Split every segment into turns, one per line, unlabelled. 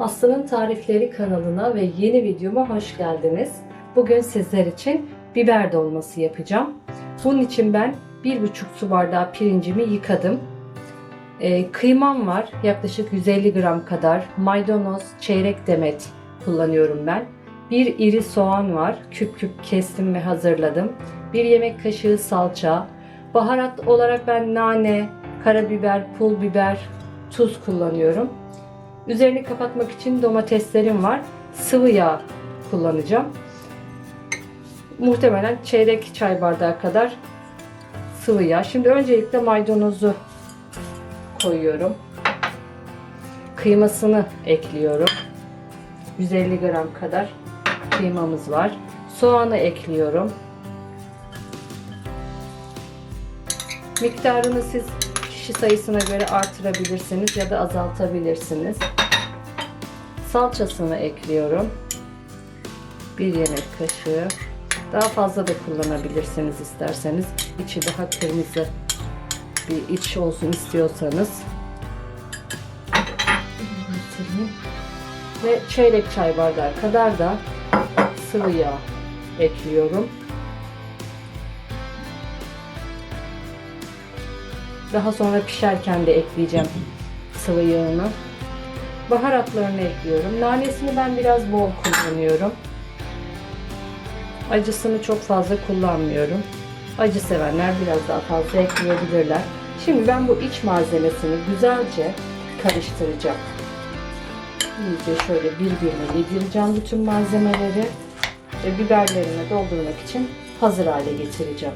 Aslı'nın Tarifleri kanalına ve yeni videoma hoş geldiniz. Bugün sizler için biber dolması yapacağım. Bunun için ben 1,5 su bardağı pirincimi yıkadım. Ee, kıymam var yaklaşık 150 gram kadar. Maydanoz, çeyrek demet kullanıyorum ben. Bir iri soğan var. Küp küp kestim ve hazırladım. Bir yemek kaşığı salça. Baharat olarak ben nane, karabiber, pul biber, tuz kullanıyorum. Üzerini kapatmak için domateslerim var. Sıvı yağ kullanacağım. Muhtemelen çeyrek çay bardağı kadar sıvı yağ. Şimdi öncelikle maydanozu koyuyorum. Kıymasını ekliyorum. 150 gram kadar kıymamız var. Soğanı ekliyorum. Miktarını siz kişi sayısına göre artırabilirsiniz ya da azaltabilirsiniz. Salçasını ekliyorum. Bir yemek kaşığı. Daha fazla da kullanabilirsiniz isterseniz. İçi daha kırmızı bir iç olsun istiyorsanız. Ve çeyrek çay bardağı kadar da sıvı yağ ekliyorum. Daha sonra pişerken de ekleyeceğim sıvı yağını. Baharatlarını ekliyorum. Nanesini ben biraz bol kullanıyorum. Acısını çok fazla kullanmıyorum. Acı sevenler biraz daha fazla ekleyebilirler. Şimdi ben bu iç malzemesini güzelce karıştıracağım. İyice şöyle birbirine yedireceğim bütün malzemeleri ve biberlerimi doldurmak için hazır hale getireceğim.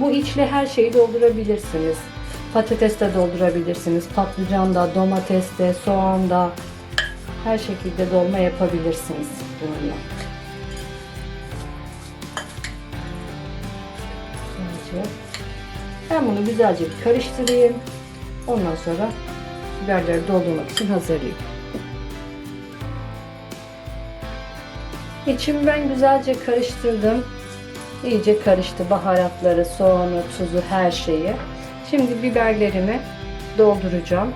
Bu içle her şeyi doldurabilirsiniz. Patates de doldurabilirsiniz. Patlıcan da, domates de, soğan da her şekilde dolma yapabilirsiniz bununla. Ben bunu güzelce bir karıştırayım. Ondan sonra biberleri doldurmak için hazırlayayım. İçimi ben güzelce karıştırdım. İyice karıştı baharatları, soğanı, tuzu, her şeyi. Şimdi biberlerimi dolduracağım.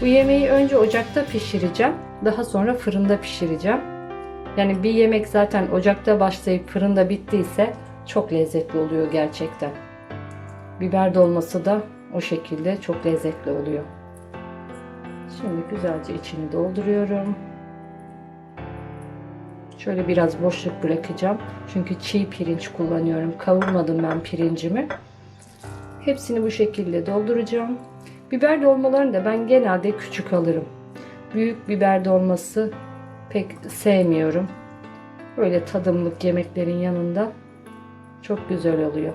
Bu yemeği önce ocakta pişireceğim. Daha sonra fırında pişireceğim. Yani bir yemek zaten ocakta başlayıp fırında bittiyse çok lezzetli oluyor gerçekten. Biber dolması da o şekilde çok lezzetli oluyor. Şimdi güzelce içini dolduruyorum. Şöyle biraz boşluk bırakacağım. Çünkü çiğ pirinç kullanıyorum. Kavurmadım ben pirincimi. Hepsini bu şekilde dolduracağım. Biber dolmalarını da ben genelde küçük alırım. Büyük biber dolması pek sevmiyorum. Böyle tadımlık yemeklerin yanında çok güzel oluyor.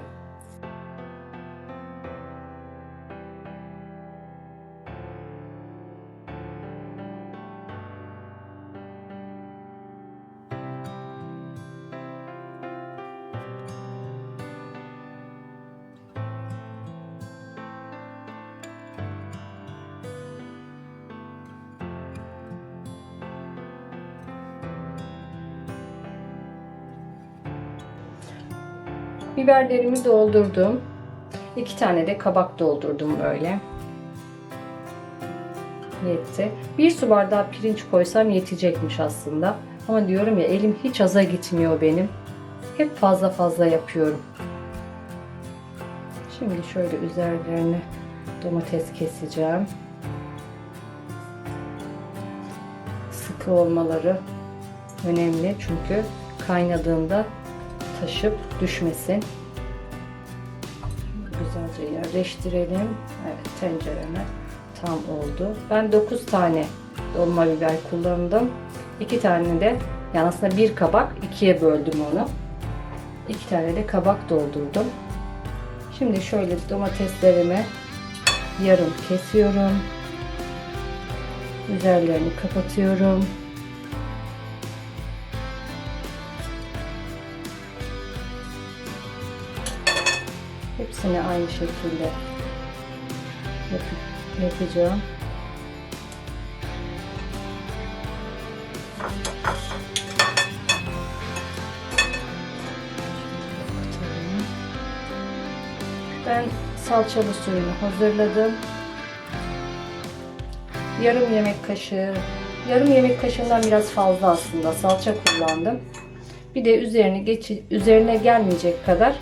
Biberlerimi doldurdum. İki tane de kabak doldurdum böyle. Yetti. Bir su bardağı pirinç koysam yetecekmiş aslında. Ama diyorum ya elim hiç aza gitmiyor benim. Hep fazla fazla yapıyorum. Şimdi şöyle üzerlerine domates keseceğim. Sıkı olmaları önemli çünkü kaynadığında taşıp düşmesin. Güzelce yerleştirelim. Evet tencereme tam oldu. Ben 9 tane dolma biber kullandım. 2 tane de yani aslında bir kabak ikiye böldüm onu. 2 tane de kabak doldurdum. Şimdi şöyle domateslerimi yarım kesiyorum. Üzerlerini kapatıyorum. ikisini aynı şekilde yapıp, yapacağım. Ben salçalı suyunu hazırladım. Yarım yemek kaşığı, yarım yemek kaşığından biraz fazla aslında salça kullandım. Bir de üzerine geçi, üzerine gelmeyecek kadar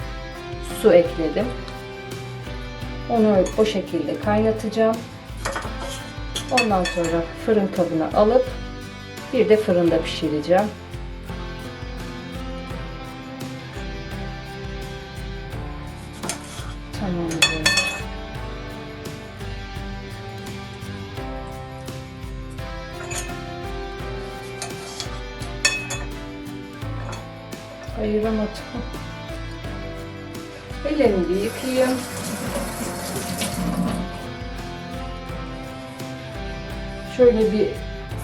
su ekledim. Onu o şekilde kaynatacağım. Ondan sonra fırın kabına alıp bir de fırında pişireceğim. Tamamdır. Ayıramadım. Ellerimi yıkayayım. Şöyle bir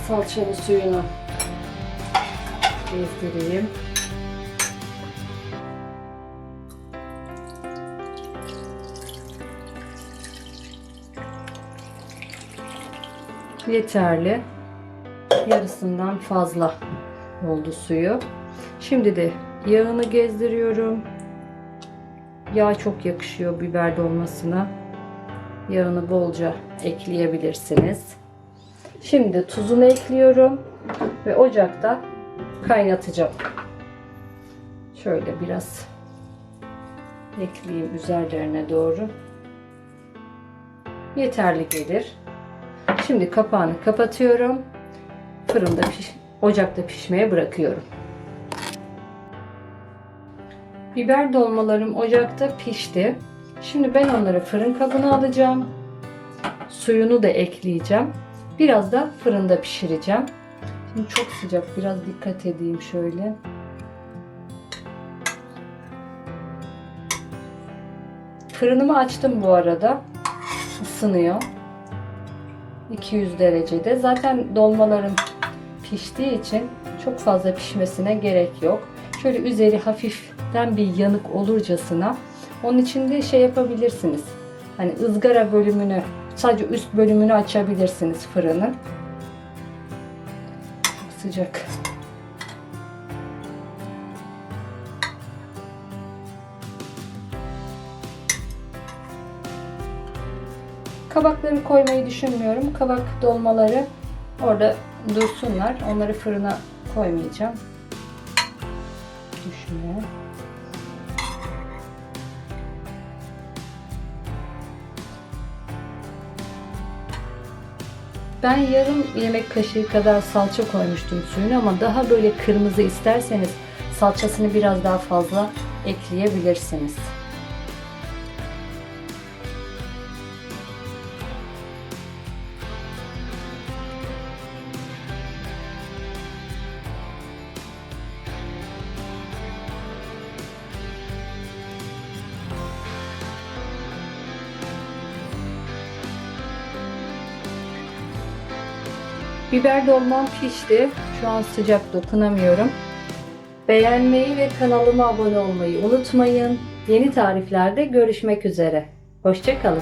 salçalı suyunu gezdireyim. Yeterli. Yarısından fazla oldu suyu. Şimdi de yağını gezdiriyorum. Yağ çok yakışıyor biber dolmasına. Yağını bolca ekleyebilirsiniz. Şimdi tuzunu ekliyorum ve ocakta kaynatacağım. Şöyle biraz ekleyeyim üzerlerine doğru. Yeterli gelir. Şimdi kapağını kapatıyorum. Fırında piş ocakta pişmeye bırakıyorum. Biber dolmalarım ocakta pişti. Şimdi ben onları fırın kabına alacağım. Suyunu da ekleyeceğim. Biraz da fırında pişireceğim. Şimdi çok sıcak. Biraz dikkat edeyim şöyle. Fırınımı açtım bu arada. Isınıyor. 200 derecede. Zaten dolmalarım piştiği için çok fazla pişmesine gerek yok. Şöyle üzeri hafiften bir yanık olurcasına onun için de şey yapabilirsiniz. Hani ızgara bölümünü sadece üst bölümünü açabilirsiniz fırının. Sıcak. Kabakları koymayı düşünmüyorum. Kabak dolmaları orada dursunlar. Onları fırına koymayacağım. Düşünüyorum. Ben yarım yemek kaşığı kadar salça koymuştum suyuna ama daha böyle kırmızı isterseniz salçasını biraz daha fazla ekleyebilirsiniz. Biber dolmam pişti. Şu an sıcak dokunamıyorum. Beğenmeyi ve kanalıma abone olmayı unutmayın. Yeni tariflerde görüşmek üzere. Hoşçakalın.